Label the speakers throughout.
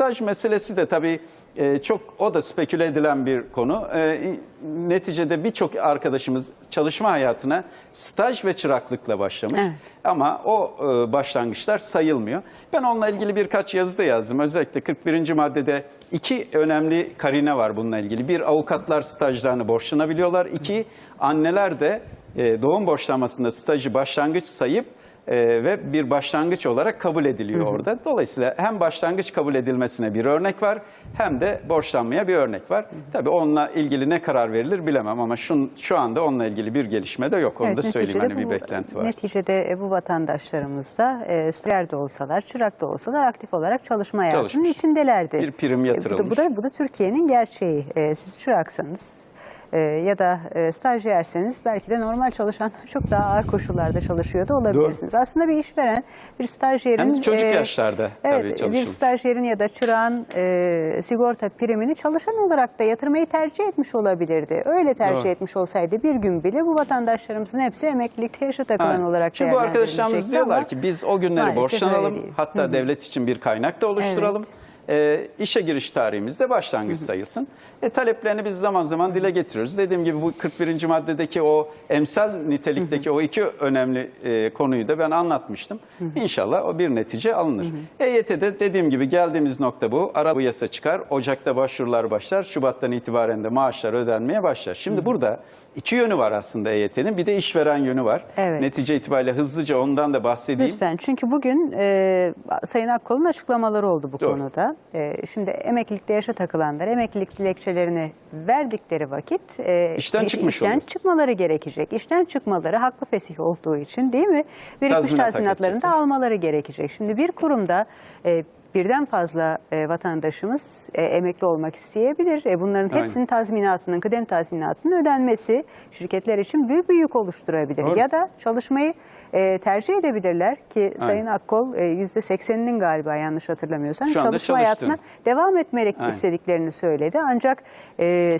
Speaker 1: staj meselesi de tabii e, çok o da speküle edilen bir konu. E, neticede birçok arkadaşımız çalışma hayatına staj ve çıraklıkla başlamış.
Speaker 2: Evet.
Speaker 1: Ama o e, başlangıçlar sayılmıyor. Ben onunla ilgili birkaç yazı da yazdım. Özellikle 41. maddede iki önemli karine var bununla ilgili. Bir, avukatlar stajlarını borçlanabiliyorlar. İki, anneler de e, doğum borçlanmasında stajı başlangıç sayıp e, ve bir başlangıç olarak kabul ediliyor orada. Dolayısıyla hem başlangıç kabul edilmesine bir örnek var hem de borçlanmaya bir örnek var. Tabii onunla ilgili ne karar verilir bilemem ama şu, şu anda onunla ilgili bir gelişme de yok. Onu da söyleyeyim hani bir beklenti var.
Speaker 2: Neticede e, bu vatandaşlarımız da e, stajyer de olsalar, çırak da olsalar aktif olarak çalışma hayatının
Speaker 1: Çalışmış.
Speaker 2: içindelerdi.
Speaker 1: Bir prim
Speaker 2: E, bu da-
Speaker 1: yatırılmış.
Speaker 2: Bu da, bu da Türkiye'nin gerçeği. E, siz çıraksanız e, ya da e, stajyerseniz belki de normal çalışan çok daha ağır koşullarda çalışıyor da olabilirsiniz. Aslında bir işveren bir stajyerin...
Speaker 1: Hem de çocuk
Speaker 2: e,
Speaker 1: yaşlarda tabii
Speaker 2: Evet, bir stajyerin ya da çırağın e, sigorta primini çalışan olarak da yatırmayı tercih etmiş olabilirdi. Öyle tercih
Speaker 1: Doğru.
Speaker 2: etmiş olsaydı bir gün bile bu vatandaşlarımızın hepsi emeklilikte yaşa takılan
Speaker 1: Aynen.
Speaker 2: olarak
Speaker 1: Şimdi bu arkadaşlarımız diyorlar ki biz o günleri borçlanalım. Hatta devlet için bir kaynak da oluşturalım. E, işe giriş tarihimizde başlangıç sayılsın. E, taleplerini biz zaman zaman dile getiriyoruz. Dediğim gibi bu 41. maddedeki o emsal nitelikteki o iki önemli e, konuyu da ben anlatmıştım. İnşallah o bir netice alınır. EYT'de dediğim gibi geldiğimiz nokta bu. Ara bu yasa çıkar. Ocak'ta başvurular başlar. Şubat'tan itibaren de maaşlar ödenmeye başlar. Şimdi burada iki yönü var aslında EYT'nin. Bir de işveren yönü var.
Speaker 2: Evet.
Speaker 1: Netice itibariyle hızlıca ondan da bahsedeyim.
Speaker 2: Lütfen çünkü bugün e, Sayın Akkol'un açıklamaları oldu bu
Speaker 1: Doğru.
Speaker 2: konuda. E, şimdi emeklilikte yaşa takılanlar emeklilik dilekçelerini verdikleri vakit e,
Speaker 1: İşten
Speaker 2: iş-
Speaker 1: çıkmış
Speaker 2: işten
Speaker 1: olur.
Speaker 2: çıkmaları gerekecek. İşten çıkmaları haklı fesih olduğu için değil mi? Birikmiş tazminatlarını da almaları gerekecek. Şimdi bir kurumda e, birden fazla e, vatandaşımız e, emekli olmak isteyebilir. E, bunların
Speaker 1: Aynen.
Speaker 2: hepsinin tazminatının, kıdem tazminatının ödenmesi şirketler için büyük bir yük oluşturabilir.
Speaker 1: Doğru.
Speaker 2: Ya da çalışmayı e, tercih edebilirler ki Sayın Akkol e, %80'inin galiba yanlış hatırlamıyorsam
Speaker 1: Şu
Speaker 2: çalışma hayatına devam etmek
Speaker 1: Aynen.
Speaker 2: istediklerini söyledi. Ancak e,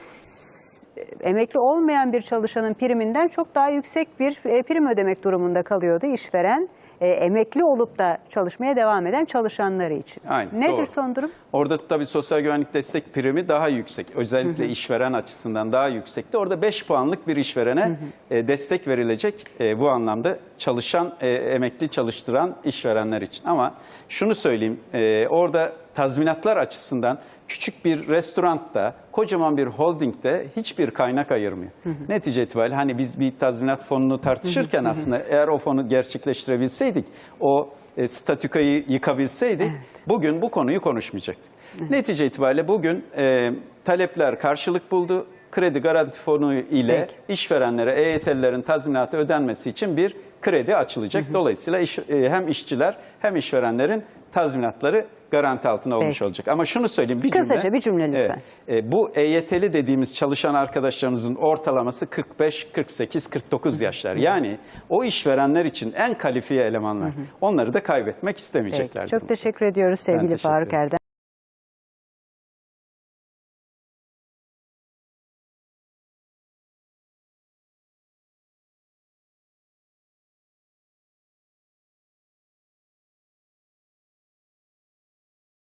Speaker 2: emekli olmayan bir çalışanın priminden çok daha yüksek bir e, prim ödemek durumunda kalıyordu işveren. E, emekli olup da çalışmaya devam eden çalışanları için.
Speaker 1: Aynen,
Speaker 2: Nedir
Speaker 1: doğru.
Speaker 2: son durum?
Speaker 1: Orada tabii sosyal güvenlik destek primi daha yüksek. Özellikle işveren açısından daha yüksekti. Orada 5 puanlık bir işverene e, destek verilecek e, bu anlamda çalışan, e, emekli çalıştıran işverenler için. Ama şunu söyleyeyim, e, orada tazminatlar açısından küçük bir restoranda, kocaman bir holdingde hiçbir kaynak ayırmıyor. Netice itibariyle hani biz bir tazminat fonunu tartışırken aslında eğer o fonu gerçekleştirebilseydik, o e, statükayı yıkabilseydik bugün bu konuyu konuşmayacaktık. Netice itibariyle bugün e, talepler karşılık buldu. Kredi garanti fonu ile
Speaker 2: Peki.
Speaker 1: işverenlere EYT'lilerin tazminatı ödenmesi için bir kredi açılacak. Dolayısıyla iş- e, hem işçiler hem işverenlerin tazminatları garanti altına olmuş
Speaker 2: Peki.
Speaker 1: olacak. Ama şunu söyleyeyim bir
Speaker 2: Kısaca
Speaker 1: cümle.
Speaker 2: bir cümle lütfen.
Speaker 1: Evet. E, bu EYT'li dediğimiz çalışan arkadaşlarımızın ortalaması 45, 48, 49 yaşlar. Yani o işverenler için en kalifiye elemanlar. Onları da kaybetmek istemeyecekler.
Speaker 2: Çok teşekkür ediyoruz sevgili
Speaker 1: teşekkür
Speaker 2: Faruk. Erdem.